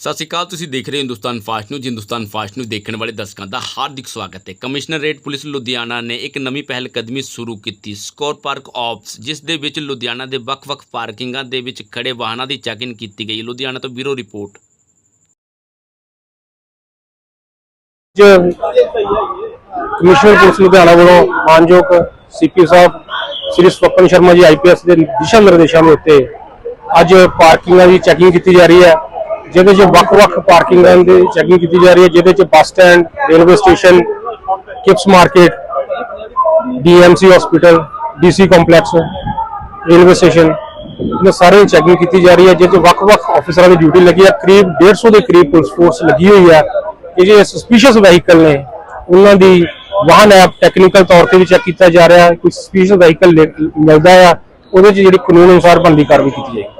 ਸਤਿ ਸ਼੍ਰੀ ਅਕਾਲ, ਤੁਸੀਂ ਦੇਖ ਰਹੇ ਹੋ Hindustan fast news. Hindustan fast news ਦੇਖਣ ਵਾਲੇ ਦਰਸ਼ਕਾਂ ਦਾ ਹਾਰਦਿਕ ਸਵਾਗਤ ਹੈ। ਕਮਿਸ਼ਨਰੇਟ ਪੁਲਿਸ ਲੁਧਿਆਣਾ ਨੇ ਇੱਕ ਨਵੀਂ ਪਹਿਲ ਕਦਮੀ ਸ਼ੁਰੂ ਕੀਤੀ। ਸਕੋਰ ਪਾਰਕ ਆਫਸ, ਜਿਸ ਦੇ ਵਿੱਚ ਲੁਧਿਆਣਾ ਦੇ ਵੱਖ-ਵੱਖ ਪਾਰਕਿੰਗਾਂ ਦੇ ਵਿੱਚ ਖੜੇ ਵਾਹਨਾਂ ਦੀ ਚੈਕਿੰਗ ਕੀਤੀ ਗਈ। ਲੁਧਿਆਣਾ ਤੋਂ ਬਿਊਰੋ ਰਿਪੋਰਟ। ਅੱਜ ਕਮਿਸ਼ਨਰ ਪੁਲਿਸ ਲੁਧਿਆਣਾ ਵੱਲੋਂ ਮਾਨਯੋਗ ਸੀਪੀ ਸਾਹਿਬ, ਸ੍ਰੀ ਸਵਪਨ ਸ਼ਰਮਾ ਜੀ ਆਈਪੀਐਸ ਦੇ ਦਿਸ਼ਾ ਨਿਰਦੇਸ਼ਾਂ ਦੇ ਉੱਤੇ ਅੱਜ ਪਾਰਕਿੰਗਾਂ ਦੀ ਚੈਕਿੰਗ ਕੀਤੀ ਜਾ ਰਹੀ ਹੈ। ਜਿਹਦੇ 'ਚ ਵੱਖ-ਵੱਖ ਪਾਰਕਿੰਗ ਪਾਰਕਿੰਗਾਂ ਦੀ ਚੈਕਿੰਗ ਕੀਤੀ ਜਾ ਰਹੀ ਹੈ, ਜਿਹਦੇ 'ਚ bus stand railway station Kipps market DMC hospital DC complex railway station ਇਹਨਾਂ ਸਾਰੇ ਚੈਕਿੰਗ ਕੀਤੀ ਜਾ ਰਹੀ ਹੈ, ਜਿਹਦੇ 'ਚ ਵੱਖ-ਵੱਖ ਅਫਸਰਾਂ ਦੀ ਡਿਊਟੀ ਲੱਗੀ ਹੈ। ਕਰੀਬ 150 ਦੇ ਕਰੀਬ ਪੁਲਿਸ ਫੋਰਸ ਲੱਗੀ ਹੋਈ ਹੈ ਕਿ ਜਿਹੜੇ ਸਸਪੀਸ਼ੀਅਸ ਵਹੀਕਲ ਨੇ, ਉਹਨਾਂ ਦੀ ਵਾਹਨ ਐਪ ਟੈਕਨੀਕਲ ਤੌਰ ਤੇ ਵੀ ਚੈੱਕ ਕੀਤਾ ਜਾ ਰਿਹਾ ਹੈ, ਕੋਈ ਸਸਪੀਸ਼ੀਅਸ ਵਹੀਕਲ ਮਿਲਦਾ ਆ ਉਹਦੇ 'ਚ ਜਿਹੜੀ ਕਾਨੂੰਨ ਅਨੁਸਾਰ ਬਣਦੀ ਕਾਰਵਾਈ ਕੀਤੀ ਜਾਏਗੀ।